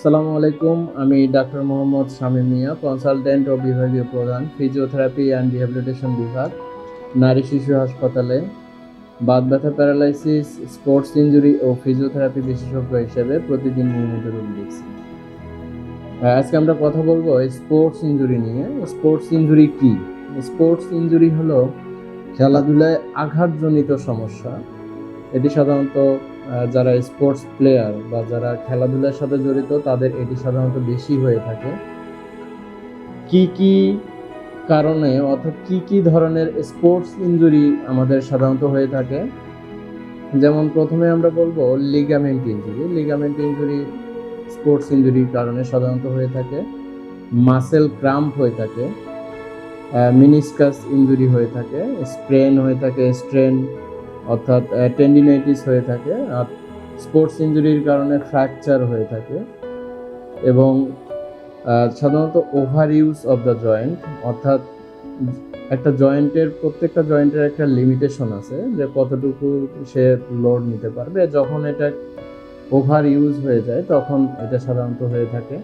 আসসালামু আলাইকুম, আমি ডাক্তার মোহাম্মদ শামীম মিয়া, কনসালটেন্ট ও বিভাগীয় প্রধান, ফিজিওথেরাপি অ্যান্ড রিহ্যাবিলিটেশন বিভাগ, নারী শিশু হাসপাতালে। বাদ ব্যথা, প্যারালাইসিস, স্পোর্টস ইনজুরি ও ফিজিওথেরাপি বিশেষজ্ঞ হিসেবে প্রতিদিন নিয়মিত রোগী দেখছি। আজকে আমরা কথা বলব স্পোর্টস ইনজুরি নিয়ে। স্পোর্টস ইনজুরি কি? স্পোর্টস ইনজুরি হলো খেলাধুলায় আঘাতজনিত সমস্যা। এটি সাধারণত যারা স্পোর্টস প্লেয়ার বা যারা খেলাধুলার সাথে জড়িত, তাদের এটি সাধারণত বেশি হয়ে থাকে। কি কি কারণে অর্থাৎ কি কি ধরনের স্পোর্টস ইনজুরি আমাদের সাধারণত হয়ে থাকে? যেমন প্রথমে আমরা বলব ligament injury ligament injury sports ইনজুরির কারণে সাধারণত হয়ে থাকে। মাসেল ক্রাম্প হয়ে থাকে। মিনিসকাস ইনজুরি হয়ে থাকে। স্প্রেন হয়ে থাকে স্ট্রেন অর্থাৎ টেন্ডিনাইটিস হয়ে থাকে, আর স্পোর্টস ইনজুরির কারণে ফ্র্যাকচার হয়ে থাকে এবং সাধারণত over use of the joint অর্থাৎ একটা জয়েন্টের প্রত্যেকটা জয়েন্টের একটা লিমিটেশন আছে যে কতটুকু সে লোড নিতে পারবে। যখন এটা ওভার ইউজ হয়ে যায়, তখন এটা সাধারণত হয়ে থাকে।